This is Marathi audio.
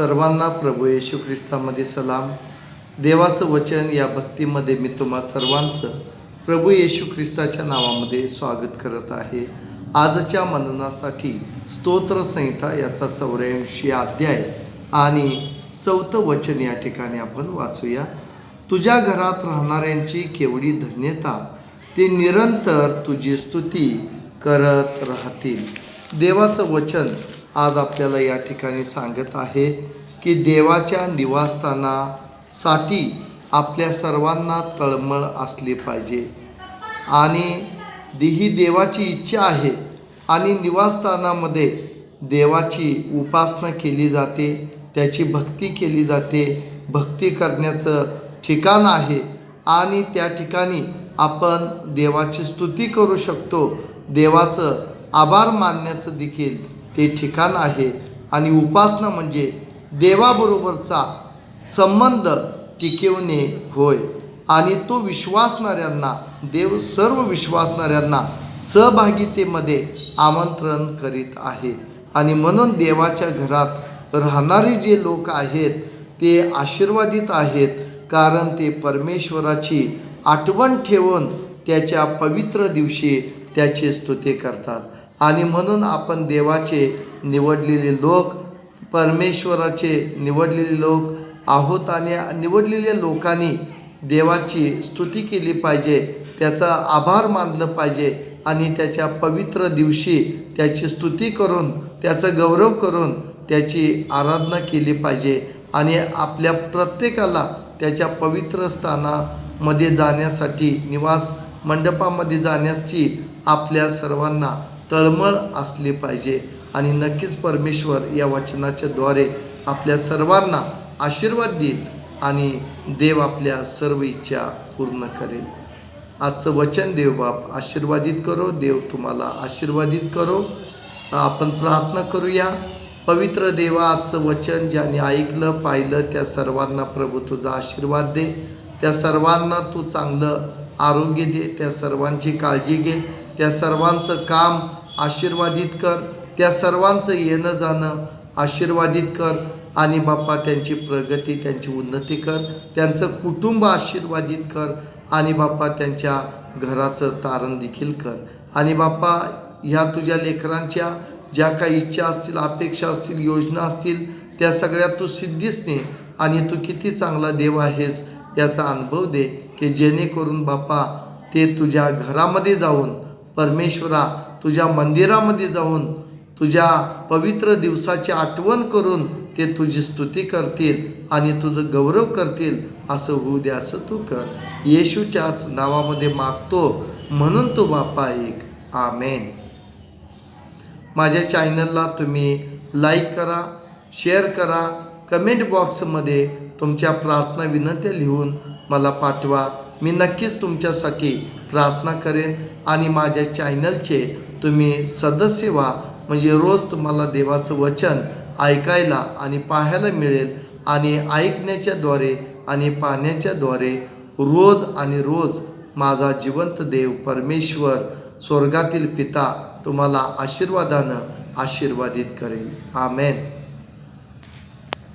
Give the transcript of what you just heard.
सर्वांना प्रभू येशू ख्रिस्तामध्ये सलाम. देवाचं वचन या भक्तीमध्ये मी तुम्हा सर्वांचं प्रभू येशू ख्रिस्ताच्या नावामध्ये स्वागत करत आहे. आजच्या मननासाठी स्तोत्रसंहिता याचा चौऱ्याऐंशी अध्याय आणि चौथं वचन या ठिकाणी आपण वाचूया. तुझ्या घरात राहणाऱ्यांची केवढी धन्यता ते निरंतर तुझी स्तुती करत राहतील. देवाचं वचन आज आपल्याला या ठिकाणी सांगत आहे की देवाच्या निवासस्थानासाठी आपल्या सर्वांना तळमळ असली पाहिजे. आणि ही देवाची इच्छा आहे आणि निवासस्थानामध्ये देवाची उपासना केली जाते त्याची भक्ती केली जाते भक्ती करण्याचं ठिकाण आहे आणि त्या ठिकाणी आपण देवाची स्तुती करू शकतो. देवाचं आभार मानण्याचं देखील ते ठिकाण आहे. आणि उपासना म्हणजे देवाबरोबरचा संबंध टिकवणे होय. आणि तो विश्वासणाऱ्यांना देव सर्व विश्वासणाऱ्यांना सहभागितेमध्ये आमंत्रण करीत आहे. आणि म्हणून देवाच्या घरात राहणारे जे लोक आहेत ते आशीर्वादित आहेत. कारण ते परमेश्वराची आठवण ठेवून त्याच्या पवित्र दिवशी त्याची स्तुती करतात. आणि म्हणून आपण देवाचे निवडलेले लोक परमेश्वराचे निवडलेले लोक आहोत आणि निवडलेल्या लोकांनी देवाची स्तुती केली पाहिजे त्याचा आभार मानलं पाहिजे आणि त्याच्या पवित्र दिवशी त्याची स्तुती करून त्याचा गौरव करून त्याची आराधना केली पाहिजे आणि आपल्या प्रत्येकाला त्याच्या पवित्र स्थानामध्ये जाण्यासाठी निवास मंडपामध्ये जाण्याची आपल्या सर्वांना तळमळ असली पाहिजे. आणि नक्कीच परमेश्वर या वचनाच्या द्वारे आपल्या सर्वांना आशीर्वाद देईल आणि देव आपल्या सर्व इच्छा पूर्ण करेल. आजचं वचन देव बाप आशीर्वादित करो देव तुम्हाला आशीर्वादित करो. आपण प्रार्थना करूया. पवित्र देवा आजचं वचन ज्याने ऐकलं पाहिलं त्या सर्वांना प्रभू तुझा आशीर्वाद दे. त्या सर्वांना तू चांगलं आरोग्य दे. त्या सर्वांची काळजी घे. त्या सर्वांचं काम आशीर्वादित कर. त्या सर्वांचं येणं जाणं आशीर्वादित कर. आणि बाप्पा त्यांची प्रगती त्यांची उन्नती कर. त्यांचं कुटुंब आशीर्वादित कर. आणि बाप्पा त्यांच्या घराचं तारण देखील कर. आणि बाप्पा ह्या तुझ्या लेकरांच्या ज्या काही इच्छा असतील अपेक्षा असतील योजना असतील त्या सगळ्या तू सिद्धीच ने. आणि तू किती चांगला देव आहेस याचा अनुभव दे की जेणेकरून बाप्पा ते तुझ्या घरामध्ये जाऊन परमेश्वरा तुझ्या मंदिरामध्ये जाऊन तुझ्या पवित्र दिवसाची आठवण करून ते तुझी स्तुती करतील आणि तुझं गौरव करतील. असं होऊ दे असं तू कर. येशूच्याच नावामध्ये मागतो म्हणून तू बापा एक. आमेन. माझ्या चॅनलला तुम्ही लाईक करा शेअर करा कमेंट बॉक्समध्ये तुमच्या प्रार्थना विनंत्या लिहून मला पाठवा. मी नक्कीच तुमच्यासाठी प्रार्थना करेन आणि माझ्या चॅनलचे तुम्ही सदस्य व्हा. म्हणजे रोज तुम्हाला देवाचं वचन ऐकायला आणि पाहायला मिळेल आणि ऐकण्याच्याद्वारे आणि पाहण्याच्याद्वारे रोज आणि रोज माझा जिवंत देव परमेश्वर स्वर्गातील पिता तुम्हाला आशीर्वादानं आशीर्वादित करेल. आमेन.